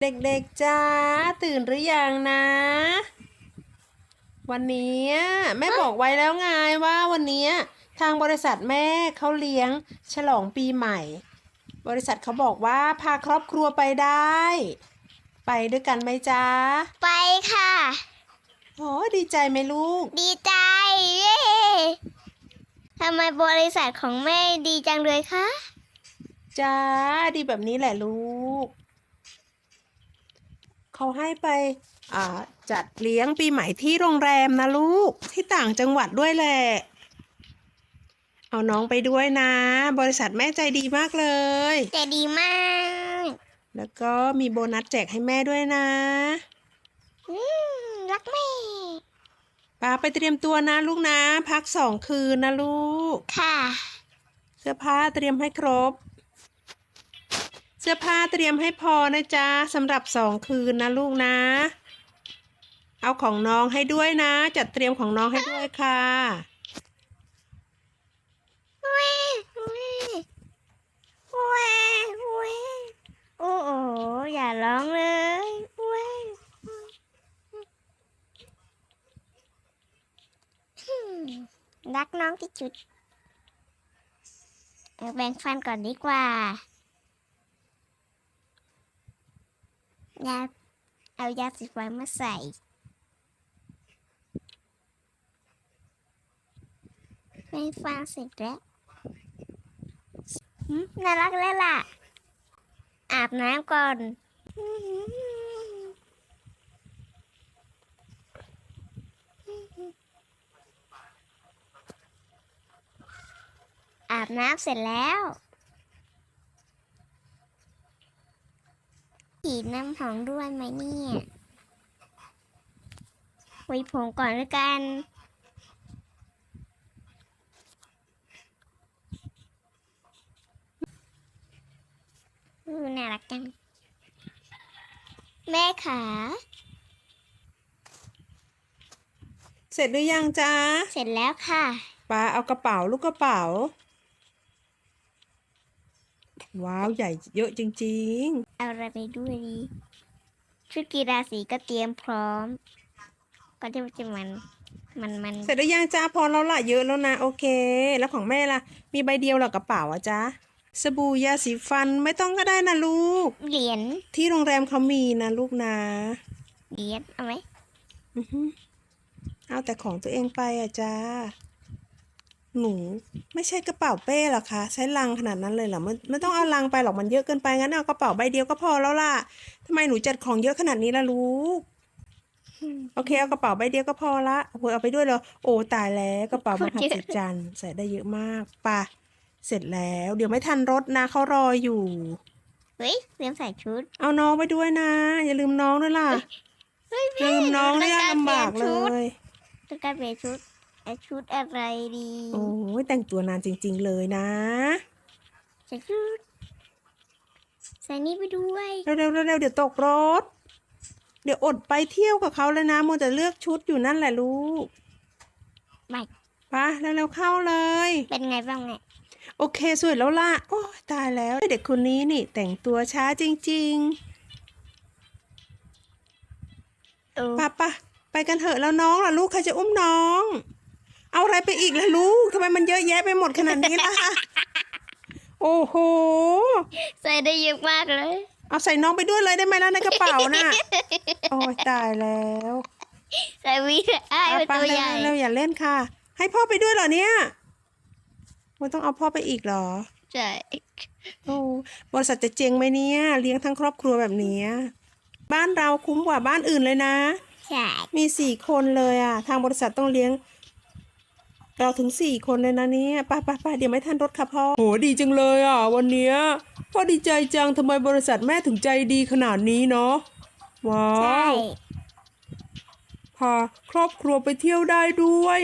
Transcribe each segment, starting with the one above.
เด็กๆจ้าตื่นหรือยังนะ วันนี้แม่บอกไว้แล้วไงว่าวันนี้ทางบริษัทแม่เขาเลี้ยงฉลองปีใหม่ บริษัทเขาบอกว่าพาครอบครัวไปได้ ไปด้วยกันไหมจ๊ะไปค่ะโอ้ดีใจไหมลูก ดีใจเย้ทำไมบริษัทของแม่ดีจังเลยคะจ้าดีแบบนี้แหละลูก เขาให้ไปอ่าจัดเลี้ยงปีใหม่ที่โรงแรมนะลูกที่ต่างจังหวัดด้วยแหละ เอาน้องไปด้วยนะ บริษัทแม่ใจดีมากเลยแต่ดีมาก แล้วก็มีโบนัสแจกให้แม่ด้วยนะอืมรักแม่ป้าไปเตรียมตัวนะลูกนะ พักสองคืนนะลูก ค่ะ เสื้อผ้าเตรียมให้ครบ เสื้อผ้าเตรียมให้พอนะจ๊ะสำหรับสองคืนนะลูกนะ เอาของน้องให้ด้วยนะ จัดเตรียมของน้องให้ด้วยค่ะเว้เว้เว้โอ้โหอย่าร้องเลยเว้ลักน้องที่จุดแบ่งฟันก่อนดีกว่า ยาเอายาสีฟันมาใส่แบ่ฟันเสร็จแล้วน่ารักแล้วล่ะ อาบน้ำก่อนอาบน้ำเสร็จแล้ว ฉีดน้ำหอมด้วยไหมเนี่ยไว้ผมก่อนแล้วกันอืมน่ารักจัง แม่ขา เสร็จหรือยังจ๊ะ เสร็จแล้วค่ะป้าเอากระเป๋าลูกกระเป๋า ว้าวใหญ่เยอะจริงเอาอะไรไปด้วยดีชุดกีฬาสีก็เตรียมพร้อม ก็จะจะมัน มันมันๆเสร็จหรือยังจ๊ะพอแล้วล่ะเยอะแล้วนะโอเค แล้วของแม่ล่ะ มีใบเดียวเหรอกระเป๋าอะจ๊ะสบู่ยาสีฟันไม่ต้องก็ได้นะลูก เหรียญที่โรงแรมเขามีนะลูกนะเหรียญเอาไหมอือฮึเอาแต่ของตัวเองไปอะจ้า หนูไม่ใช่กระเป๋าเป้หรอคะ ใช้ลังขนาดนั้นเลยเหรอไม่ไม่ต้องเอาลังไปหรอกมันเยอะเกินไปงั้นเอากระเป๋าใบเดียวก็พอแล้วล่ะทำไมหนูจัดของเยอะขนาดนี้ล่ะลูกโอเคเอากระเป๋าใบเดียวก็พอละโอ้โหเอาไปด้วยเหรอโอ้ตายแล้วกระเป๋ามหัศจรรย์ใส่ได้เยอะมากไป่ะเสร็จแล้ว เดี๋ยวไม่ทันรถนะเขารออยู่เฮ้ยเตรียมใส่ชุด เอาน้องไปด้วยนะ อย่าลืมน้องด้วยล่ะเฮ้ยลืมน้องเนี่ยต้ลำบากเลต้องการเปลี่ยนชุดยต้องการเปลี่ยนชุดไอ ชุดอะไรดีโอ้ยแต่งตัวนานจริง ๆ เลยนะใส่ชุดใส่นี่ไปด้วยเร็วเร็วเร็วเร็วเดี๋ยวตกรถ เดี๋ยวอดไปเที่ยวกับเขาเลยนะมัวแต่เลือกชุดอยู่นั่นแหละลูกไม่ไปเร็วเร็วเข้าเลย เป็นไงบ้างเนี่ยโอเคสวยแล้วล่ะโอ้ยตายแล้วเด็กคนนี้นี่แต่งตัวช้าจริงเออๆป้าป้าไปกันเถอะแล้วน้องล่ะลูกใครจะอุ้มน้อง เอาอะไรไปอีกล่ะลูกทำไมมันเยอะแยะไปหมดขนาดนี้ล่ะ โอ้โห ใส่ได้เยอะมากเลย เอาใส่น้องไปด้วยเลยได้ไหมล่ะในกระเป๋าน่ะ โอ้ยตายแล้วใส่วีไอ้เอาเป็นไปตัวใหญ่เร็วๆอย่าเล่นค่ะ ให้พ่อไปด้วยเหรอเนี่ยมันต้องเอาพ่อไปอีกเหรอ ใช่โอ้บริษัทจะเจ๊งไหมเนี่ย เลี้ยงทั้งครอบครัวแบบเนี้ยบ้านเราคุ้มกว่าบ้านอื่นเลยนะ ใช่ มีสี่คนเลยอะ ทางบริษัทต้องเลี้ยง เราถึงสี่คนเลยนะเนี่ยไป้าป้าป้าเดี๋ยวไม่ทันรถค่ะพ่อโหดีจังเลยอะ วันเนี้ยพ่อดีใจจังทำไมบริษัทแม่ถึงใจดีขนาดนี้เนาะว้าใช่วพาครอบครัวไปเที่ยวได้ด้วย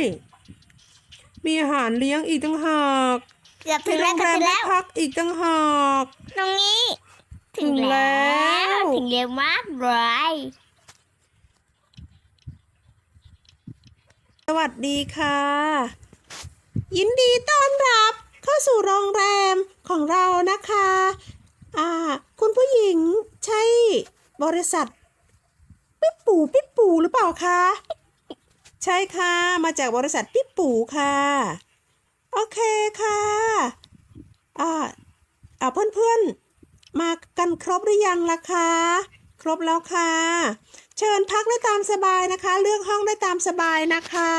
มีอาหารเลี้ยงอีกตั้งหากเกือบถึมีงโรแล้วงเกืแรอบมถึงให้แล้วพักอีกตั้งหากตรงนี้ ถึงแล้วถึงเร็วมากเลยสวัสดีค่ะ ยินดีต้อนรับ เข้าสู่โรงแรมของเรานะคะอ่าคุณผู้หญิงใช่บริษัทปิ๊บปูปิ๊บปูหรือเปล่าคะ ใช่ค่ะ มาจากบริษัทปิ๊บปูค่ะ โอเคค่ะอ่าอ่าเพื่อนๆ มากันครบหรือยังล่ะคะครบแล้วค่ะ เชิญพักได้ตามสบายนะคะ เลือกห้องได้ตามสบายนะคะ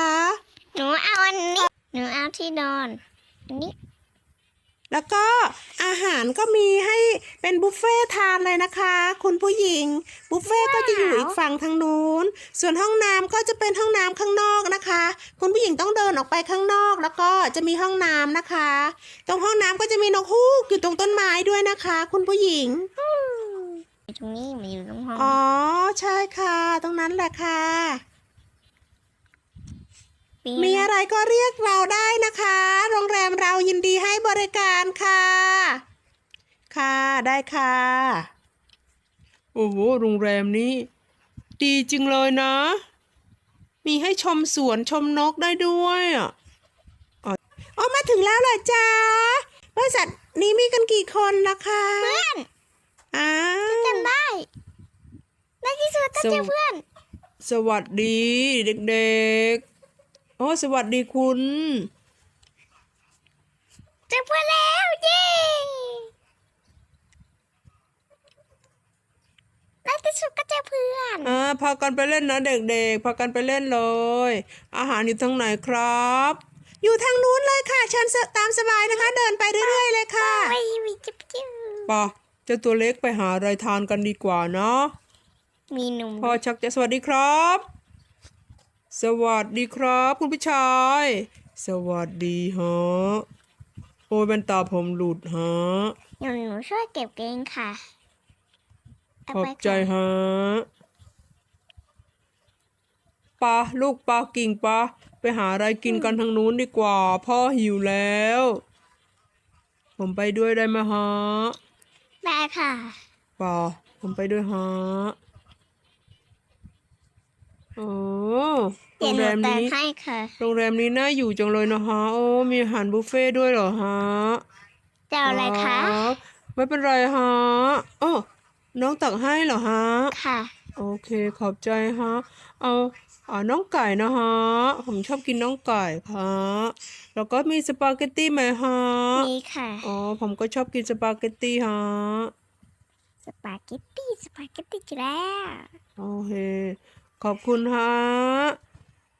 หนูเอาอันนี้ หนูเอาที่นอนอันนี้ แล้วก็อาหารก็มีให้เป็นบุฟเฟ่ต์ทานเลยนะคะ คุณผู้หญิง บุฟเฟ่ต์ก็จะอยู่อีกฝั่งทางนู้น ส่วนห้องน้ำก็จะเป็นห้องน้ำข้างนอกนะคะ คุณผู้หญิงต้องเดินออกไปข้างนอก แล้วก็จะมีห้องน้ำนะคะ ตรงห้องน้ำก็จะมีนกฮูกอยู่ตรงต้นไม้ด้วยนะคะ คุณผู้หญิงตรงนี้มาอยู่ตรงห้อง อ๋อ ใช่ค่ะ ตรงนั้นแหละค่ะ มีอะไรก็เรียกเราได้นะคะ โรงแรมเรายินดีให้บริการค่ะ ค่ะได้ค่ะ โอ้โหโรงแรมนี้ ดีจริงเลยนะ มีให้ชมสวนชมนกได้ด้วยอะอ๋ออ๋อมาถึงแล้วเหรอจ๊ะบริษัทนี้มีกันกี่คนล่ะคะเพื่อนอ้าวจำได้ในที่สุดก็เจอเพื่อน สวัสดีเด็กๆ อ๋อสวัสดีคุณเจอเพื่อนแล้วเย้ในที่สุดก็เจอเพื่อนอ่าพากันไปเล่นนะเด็กๆ พากันไปเล่นเลย อาหารอยู่ทางไหนครับ อยู่ทางนู้นเลยค่ะเชิญตามสบายนะคะ เดินไปเรื่อยๆเลยค่ะไม่มีจิ๊บจิ๊บปะเจ้าตัวเล็กไปหาอะไรทานกันดีกว่าเนาะมีหนุ่มพ่อชักจะสวัสดีครับ สวัสดีครับ คุณผู้ชาย สวัสดีฮะ โอ้ยเป็นตาผมหลุดฮะหนูหนูช่วยเก็บเองค่ะเาขอบไปใจก่อนฮะปะลูกปะกิ่งปะไปหาอะไรกินกันทางนู้นดีกว่า พ่อหิวแล้ว ผมไปด้วยได้ไหมฮะได้ค่ะ ปะผมไปด้วยฮะโอ้ โรเดี๋ยวงหแรนูมแต่งนี้ ให้ค่ะโรงแรมนี้น่าอยู่จังเลยนะฮะ โอ้ มีอาหารบุฟเฟ่ต์ด้วยเหรอฮะจะเอาอะไรคะรับไม่เป็นไรฮะโอ้น้องตักให้เหรอฮะ ค่ะ โอเค ขอบใจฮะ เอาเอาน้องไก่นะฮะ ผมชอบกินน้องไก่ค่ะแล้วก็มีสปาเกตตี้ไหมฮะมีค่ะอ๋อ ผมก็ชอบกินสปาเกตตี้ฮะ สปาเกตตี้สปาเกตตี้จะแล้ว โอเค ขอบคุณฮะ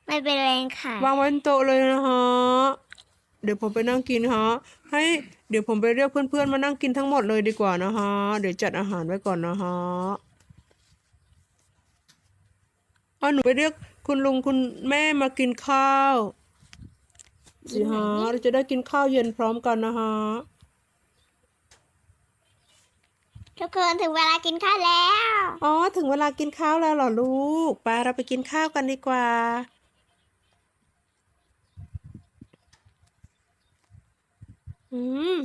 ไม่เป็นไรค่ะ วางไว้บนโต๊ะเลยนะฮะ เดี๋ยวผมไปนั่งกินฮะ ให้เดี๋ยวผมไปเรียกเพื่อนๆมานั่งกินทั้งหมดเลยดีกว่านะฮะ เดี๋ยวจัดอาหารไว้ก่อนนะฮะเอาหนูไปเรียกคุณลุงคุณแม่มากินข้าว สิฮะ เราจะได้กินข้าวเย็นพร้อมกันนะฮะ ทุกคนถึงเวลากินข้าวแล้ว อ๋อ ถึงเวลากินข้าวแล้วเหรอลูก ไปเราไปกินข้าวกันดีกว่า อืม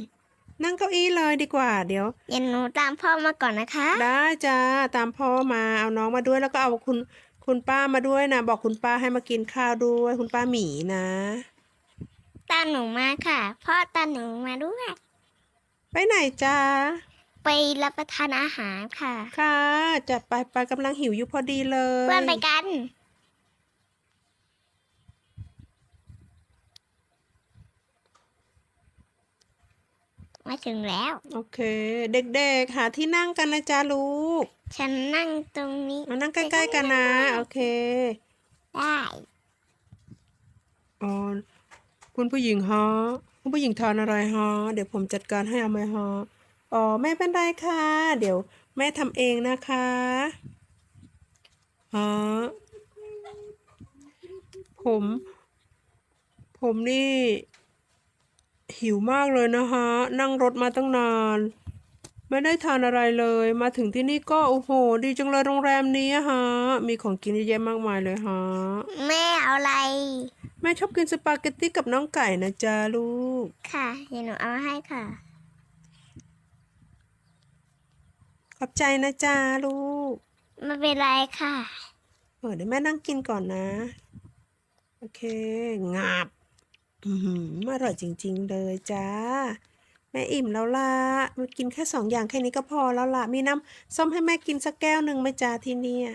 นั่งเก้าอี้เลยดีกว่า เดี๋ยว เดี๋ยวหนูตามพ่อมาก่อนนะคะ ได้จ้าตามพ่อมาเอาน้องมาด้วยแล้วก็เอาคุณคุณป้ามาด้วยนะ บอกคุณป้าให้มากินข้าวด้วย คุณป้าหมีนะ ตามหนูมาค่ะ พ่อตามหนูมาด้วย ไปไหนจ้าไปรับประทานอาหารค่ะ ค่ะจัดไปไปกำลังหิวอยู่พอดีเลย เพื่อนไปกัน มาถึงแล้ว โอเค เด็กๆ หาที่นั่งกันนะจ้าลูก ฉันนั่งตรงนี้มานั่งใกล้ๆกันนะ โอเค ได้อ๋อคุณผู้หญิงฮะคุณผู้หญิงทานอะไรฮะเดี๋ยวผมจัดการให้เอาไหมฮะอ๋อไม่เป็นไรค่ะ เดี๋ยวแม่ทำเองนะคะฮะผม ผมนี่ หิวมากเลยนะฮะนั่งรถมาตั้งนาน ไม่ได้ทานอะไรเลย มาถึงที่นี่ก็โอ้โห ดีจังเลยโรงแรมนี้อะฮะ มีของกินเยอะแยะมากมายเลยฮะ แม่เอาอะไร แม่ชอบกินสปาเกตตี้กับน้องไก่นะจ๊ะลูก ค่ะเดี๋ยวหนูเอาให้ค่ะ ขอบใจนะจ๊ะลูกไม่เป็นไรค่ะ เออเดี๋ยวแม่นั่งกินก่อนนะ โอเค งาบ อือหืออร่อยจริง ๆ เลยจ้า แม่อิ่มแล้วล่ะมากินแค่สองอย่างแค่นี้ก็พอแล้วล่ะ มีน้ำส้มให้แม่กินสักแก้วหนึ่งไหมจ้าที่เนี่ย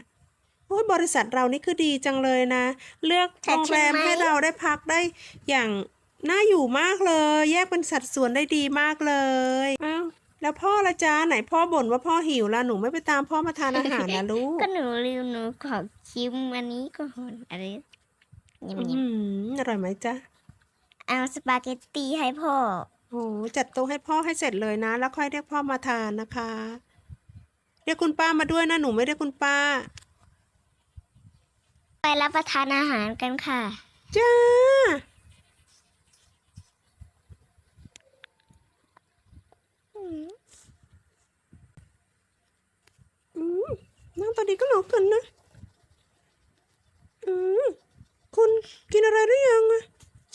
โอ้ยบริษัทเรานี่คือดีจังเลยนะ เลือกโรงแรมให้เราได้พักได้อย่างน่าอยู่มากเลย แยกเป็นสัดส่วนได้ดีมากเลยอ้าวแล้วพ่อละจ้าไหนพ่อบ่นว่าพ่อหิวละหนูไม่ไปตามพ่อมาทานอาหารนะลูกก็หนูลืมหนูขอชิมอันนี้ก่อนอะไรยิมอืยิมมอร่อยไหมจ๊ะ เอาสปาเกตตีให้พ่อ โอ้จัดโต๊ะให้พ่อให้เสร็จเลยนะ แล้วค่อยเรียกพ่อมาทานนะคะ เรียกคุณป้ามาด้วยนะหนูไม่เรียกคุณป้า ไปรับประทานอาหารกันค่ะ จ้า อืมอืมน้ำตาดีก็หลอกกันนะ อืมคุณกินอะไรหรือยังอะ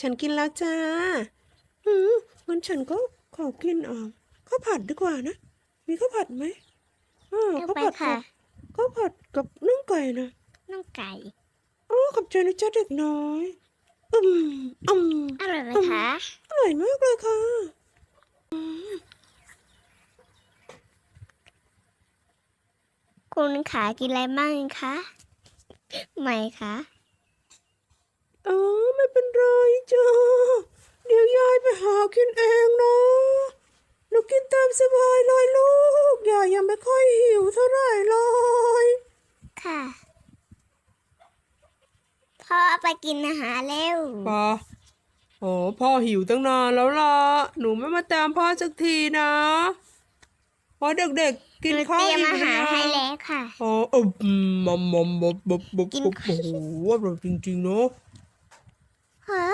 ฉันกินแล้วจ้า อืมงั้นฉันก็ขอกินอ่าข้าวผัดดีกว่านะ มีข้าวผัดไหมอ่าเอาข้าวไปผัดค่ะกับข้าวผัดกับน่องไก่นะน้องไก่อ๋อขอบใจนะจ๊ะเด็กน้อยอืมอืมอร่อยไหมคะอร่อยมากเลยค่ะคุณขากินอะไรบ้างคะ ไม่คะอ๋อ ไม่เป็นไรจ้าเดี๋ยวยายไปหากินเองนะหนูกินตามสบายเลยลูกยายยังไม่ค่อยหิวเท่าไหร่เลยค่ะพ่อไปกินอาหารเร็วป้าโอ้พ่อหิวตั้งนานแล้วล่ะ หนูไม่มาตามพ่อสักทีนะเพราะเด็กๆ กินหนูข้าวเตรียมอิ่มอาหารนะให้แล้วค่ะ อ๋อเอออืมมัมมัมบบบบบบกินโอ้โหอร่อยจริงๆเนาะ ฮะ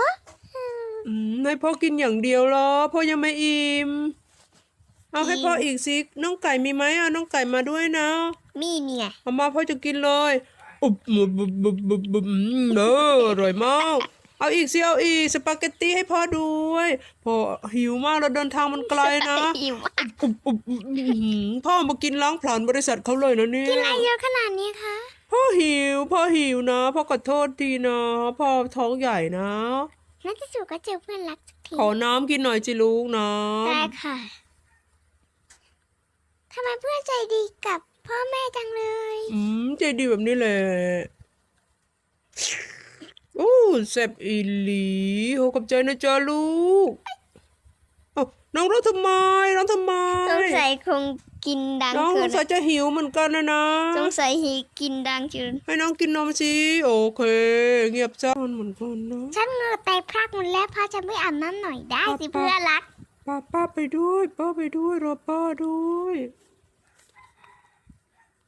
อืมให้พ่อกินอย่างเดียวเหรอพ่อยังไม่อิ่มเอาให้พ่ออีกสิน้องไก่มีไหมอะน้องไก่มาด้วยนะมีเนี่ย เอามาพ่อจะกินเลยอุบบุบบุบบุบบุบบุบอืมเอออร่อยมาก เอาอีกสิเอาอีกสปาเกตตี้ให้พ่อด้วยพ่อหิวมากเราเดินทางมันไกลนะอิ่มอุบอุบอุบอื้อหือพ่อมากินล้างผลาญบริษัทเขาเลยนะเนี่ยกินอะไรเยอะขนาดนี้คะ พ่อหิว พ่อหิวนะพ่อขอโทษทีนะพ่อท้องใหญ่นะน่าจะสุก็เจอเพื่อนรักสักทีขอน้ำกินหน่อยจิลูกนะได้ค่ะทำไมเพื่อนใจดีกับพ่อแม่จังเลย อืมใจดีแบบนี้แหละโอ้แซ่บอีหลีโหขอบใจนะจ๊ะลูกเอ้าน้องร้องทำไมร้องทำไมสงสัยคง กินดังน้องเกิสนงสัยจะหิวเหมือนกันนะนะสงสัยฮีกินดังจนให้น้องกินนมสิโอเค เงียบจ้ามันเหมือนกันนะ ฉันเหงือแตกพรากหมดแล้วพ่อจะไม่อาบน้ำหน่อยได้สิป้าเพื่อนรัก ป้าป้าไปด้วยป้าไปด้วยรอป้าด้วย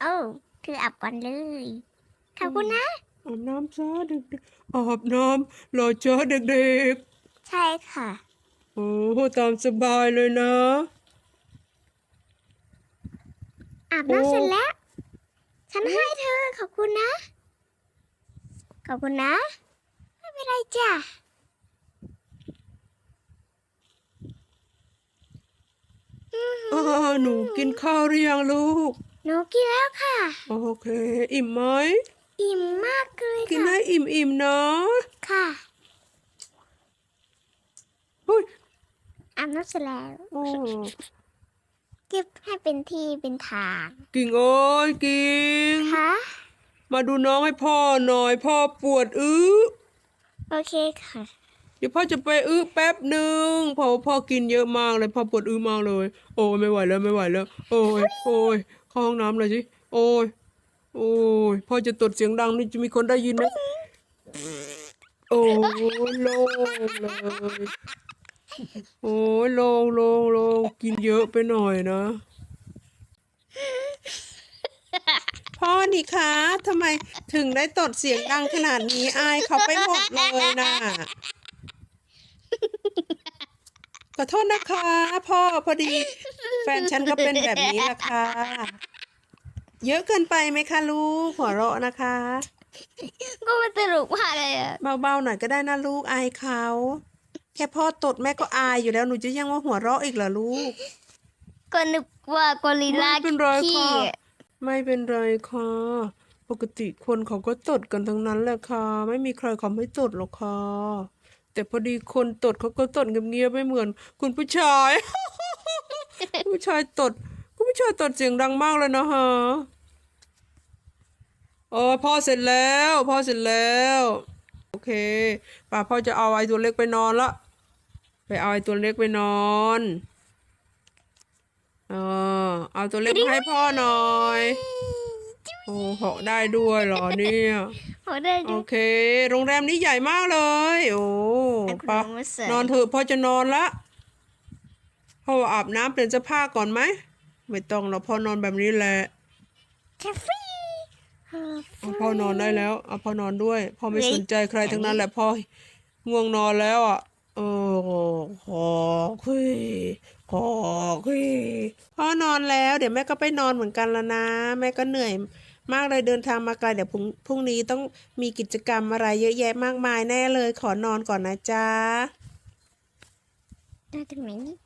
โอ้คืออาบก่อนเลย ขอบคุณนะ อาบน้ำจ้าเด็กๆอาบน้ำรอจ้าเด็กใช่ค่ะ ๆโอ้โหตามสบายเลยนะ อาบโอ้น้ำเสร็จแล้ว ฉันให้เธอขอบคุณนะ ขอบคุณนะ ไม่เป็นไรจ้ะอ่าหนูกินข้าวหรือยังลูก หนูกินแล้วค่ะ โอเค อิ่มไหม อิ่มมากเลยกินค่ะให้อิ่มๆนะค่ะเฮ้ยอาบน้ำเสร็จแล้วโอ้ เก็บให้เป็นที่เป็นทางกิ่งเอ้ยกิ่งค่ะมาดูน้องให้พ่อหน่อย พ่อปวดอื้อโอเคค่ะ เดี๋ยวพ่อจะไปอื้อแป๊บหนึ่งเพราะว่าพ่อกินเยอะมากเลยพ่อปวดอื้อมากเลย โอ้ยไม่ไหวแล้วไม่ไหวแล้ว โอ้ยโอ้ยเข้าห้องน้ำเลยสิโอ้ยโอ้ยพ่อจะตดเสียงดังนี่จะมีคนได้ยินไหมโอ้ยโล่งเลย โอ้ยโล่งโล่งโล่งกินเยอะไปหน่อยนะ พ่อนี่คะทำไมถึงได้ตดเสียงดังขนาดนี้อายเขาไปหมดเลยนะขอโทษนะคะ พ่อพอดี แฟนฉันก็เป็นแบบนี้แหละค่ะเยอะเกินไปไหมคะลูกหัวเราะนะคะ ก็มันสนุกมากเลยอะ เบาๆหน่อยก็ได้นะลูกอายเขา แค่พ่อตดแม่ก็อายอยู่แล้วหนูจะยังว่าหัวเราะอีกเหรอลูก ก็นึกว่ากอริลลาไม่เป็นไรขี้ค่ะ ไม่เป็นไรค่ะ ปกติคนเขาก็ตดกันทั้งนั้นแหละค่ะ ไม่มีใครเขาไม่ตดหรอกค่ะ แต่พอดีคนตดเขาก็ตดเงียบๆไม่เหมือน คุณผู้ชายผู้ชายตด คุณผู้ชายตดเสียงดังมากเลยนะฮะโอ้ยพ่อเสร็จแล้ว พ่อเสร็จแล้ว โอเคป่าพ่อจะเอาไอ้ตัวเล็กไปนอนละไปเอาไอ้ตัวเล็กไปนอนเออเอาตัวเล็กมาให้พ่อหน่อยโอ้เหาะได้ด้วยเหรอเนี่ยโหได้โอดูเค โรงแรมนี้ใหญ่มากเลย โอ้ให้คุณปะลุงมาเสิร์ฟนอนเถอะพ่อจะนอนละพ่ออาบน้ำเปลี่ยนเสื้อผ้าก่อนไหมไม่ต้องหรอกพ่อนอนแบบนี้แหละคา เฟ่คาเอาเฟ่พ่อนอนได้แล้วเอาพ่อนอนด้วย พ่อไม่เฮ้ยสนใจใครทั้งนั้นแหละพ่อง่วงนอนแล้วอะเออขอคุยขอคุยพ่อนอนแล้ว เดี๋ยวแม่ก็ไปนอนเหมือนกันแล้วนะ แม่ก็เหนื่อยมากเลยเดินทางมาไกลเดี๋ยวพรุ่งพรุ่งนี้ต้องมีกิจกรรมอะไรเยอะแยะมากมายแน่เลย ขอนอนก่อนนะจ๊ะ ได้ตรงไหนนี่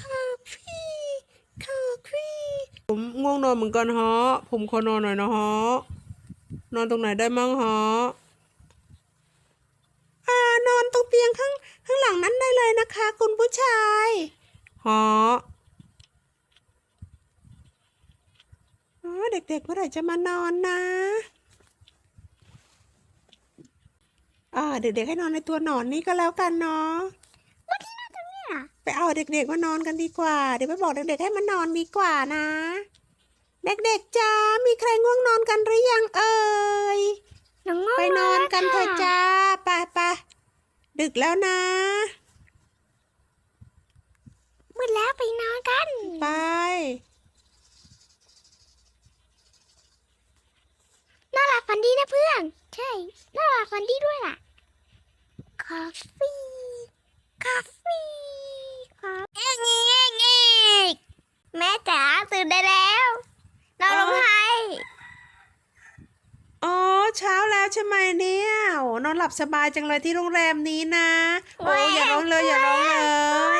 คาฟีคาฟี ผมง่วงนอนเหมือนกันฮะ ผมขอนอนหน่อยนะฮะ นอนตรงไหนได้มั่งฮะ อ่านอนตรงเตียงข้างข้างหลังนั้นได้เลยนะคะ คุณผู้ชายฮะอ๋อเด็กๆเมื่อไหร่จะมานอนนะอ่าเด็กๆให้นอนในตัวหนอนนี่ก็แล้วกันเนาะ ไปเอาเด็กๆมานอนกันดีกว่า เดี๋ยวไปบอกเด็กๆให้มานอนดีกว่านะ เด็กๆจ้ามีใครง่วงนอนกันหรือยังเอ่ยน้องง่วงไปนอนกันเถอะแล้วค่ะจ้าไปไปดึกแล้วนะมืดแล้วไปนอนกัน ไปน่ารักฝันดีนะเพื่อน ใช่น่ารักฝันดีด้วยล่ะคาเฟ่คาเฟ่ คาเอ๊ะเอ๊ะเอ๊ะแม่จ๋าตื่นได้แล้วนอนลงให้อ๋อเช้าแล้วใช่ไหมเนี่ยโอ้นอนหลับสบายจังเลยที่โรงแรมนี้นะโอ้อย่าร้องเลยอย่าร้องเล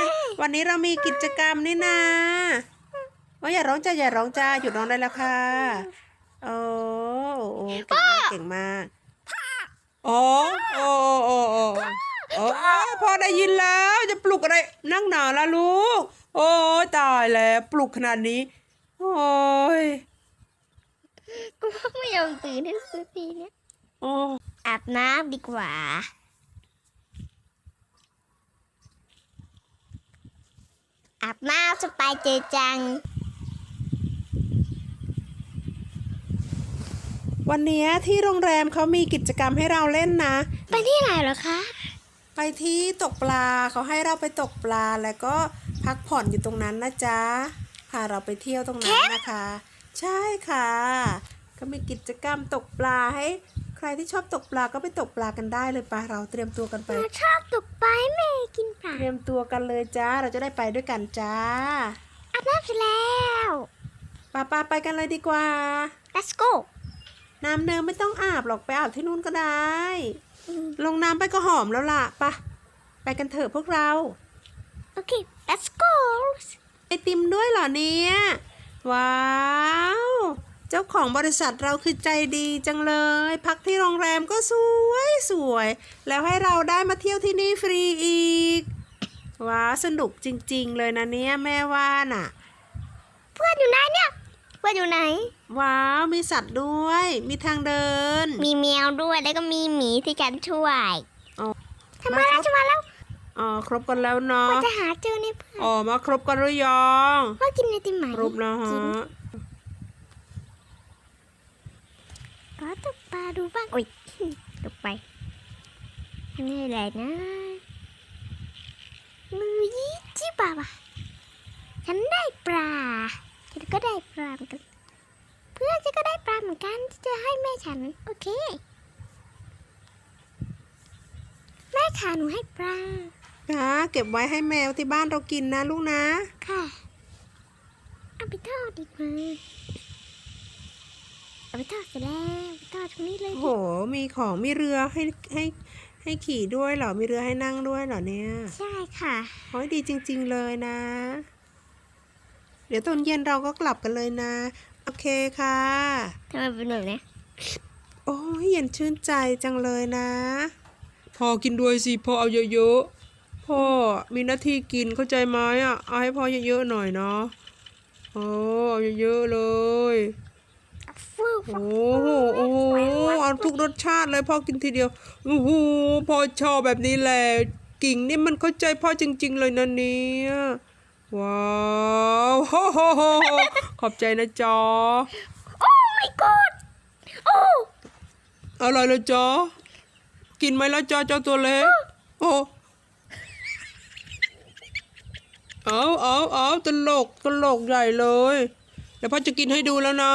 ยวันนี้เรามีกิจกรรมนี่นะโอ้อย่าร้องจ้าอย่าร้องจ้าหยุดร้องได้แล้วค่ะโอ้โอ้เก่งมากเก่งมากโอ้โอ้โอ้ โอ้โอ้พอได้ยินแล้วจะปลุกอะไรนั่งหนาละลูก โอ้ตายแล้วปลุกขนาดนี้ โอ้ยกูไม่ยอมตื่นให้สักทีเนี่ยโอ้อาบน้ำดีกว่า อาบน้ำสบายใจจัง วันเนี้ยที่โรงแรมเขามีกิจกรรมให้เราเล่นนะ ไปที่ไหนเหรอคะ ไปที่ตกปลาเขาให้เราไปตกปลาแล้วก็พักผ่อนอยู่ตรงนั้นนะจ๊ะพาเราไปเที่ยวตรงนั้นนะคะ ใช่ค่ะ ก็มีกิจกรรมตกปลาให้ ใครที่ชอบตกปลาก็ไปตกปลากันได้เลยปะเราเตรียมตัวกันไปหนูชอบตกปลาให้แม่กินปลาเตรียมตัวกันเลยจ้าเราจะได้ไปด้วยกันจ้าอาบน้ำเสร็จแล้วปาปาไปกันเลยดีกว่า let's go น้ำเนิมไม่ต้องอาบหรอกไปอาบที่นู่นก็ได้อืม ลงน้ำไปก็หอมแล้วล่ะปะไปกันเถอะพวกเรา โอเค let's go ไอติมด้วยเหรอเนี่ย ว้าว เจ้าของบริษัทเราคือใจดีจังเลย พักที่โรงแรมก็สวยสวย แล้วให้เราได้มาเที่ยวที่นี่ฟรีอีก ว้าว สนุกจริง ๆ เลยนะเนี่ยแม่ว่าน่ะ เพื่อนอยู่ไหนเนี่ย เพื่อนอยู่ไหน ว้าว มีสัตว์ด้วย มีทางเดิน มีแมวด้วยแล้วก็มีหมีที่กันช่วยอ๋อ ทำมาแล้วทำมาแล้วอ๋อ ครบกันแล้วเนาะ ว่าจะหาเจอในเพื่อนอ๋อ มาครบกันหรือยังว่ากินไอติมไหมครบแล้วฮะ กินขอตกปลาดูบ้างโอ้ยตกไปนี่แหละนะมือยี่จิบาวะฉันได้ปลาฉัน ก็ได้ปลาเหมือนกัน เพื่อนฉันก็ได้ปลาเหมือนกันที่จะให้แม่ฉัน โอเค แม่ขาหนูให้ปลา นะเก็บไว้ให้แมวที่บ้านเรากินนะลูกนะ ค่ะ เอาไปทอดดีกว่าเอาไปทอดเสร็จแล้วไปทอดตรงนี้เลยโอ้โหมีของมีเรือให้ให้ให้ขี่ด้วยเหรอ มีเรือให้นั่งด้วยเหรอเนี่ยใช่ค่ะ โอ้ยดีจริง ๆ เลยนะ เดี๋ยวตอนเย็นเราก็กลับกันเลยนะ โอเคค่ะ ทำไมเป็นแบบนี้โอ้ยเย็นชื่นใจจังเลยนะ พอกินด้วยสิพอเอาเยอะๆพพ่อมีหน้าที่กินเข้าใจไหมอะเอาให้พ่อเยอะๆหน่อยเนาะโอ้เอาเยอะๆเลยฟูฟูโอ้โหโอ้โหเอาทุกรสชาติเลยพ่อกินทีเดียวโอ้โหพ่อชอบแบบนี้แหละกิ่งนี่มันเข้าใจพ่อจริง ๆ เลยนะเนี่ย ว้าวโอ้โหขอบใจนะจอ โอ้ my god โอ้อะไรละจอ กินไหมละจอเจ้าตัวเล็กโอ้เอาเอาเอาตลกตลกใหญ่เลย เดี๋ยวพ่อจะกินให้ดูแล้วนะ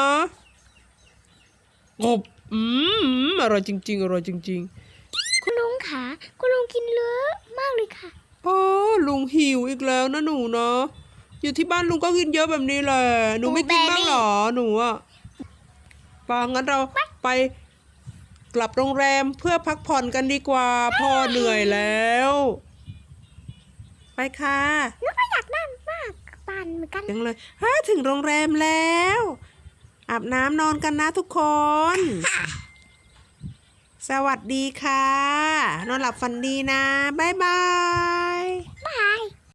อบอืมอร่อยจริง ๆ อร่อยจริง ๆ คุณลุงคะคุณลุงกินเลอะมากเลยค่ะ โอ้ลุงหิวอีกแล้วนะหนูเนาะอยู่ที่บ้านลุงก็กินเยอะแบบนี้แหละหนูไม่กินบ้างเหรอหนูอะปางั้นเราไปกลับโรงแรมเพื่อพักผ่อนกันดีกว่าพ่อเหนื่อยแล้ว ไปค่ะหนูก็อยากนั่นมากปั่นเหมือนกันยังเลยฮะถึงโรงแรมแล้ว อาบน้ำนอนกันนะทุกคน สวัสดีค่ะ นอนหลับฝันดีนะ บ๊ายบาย บาย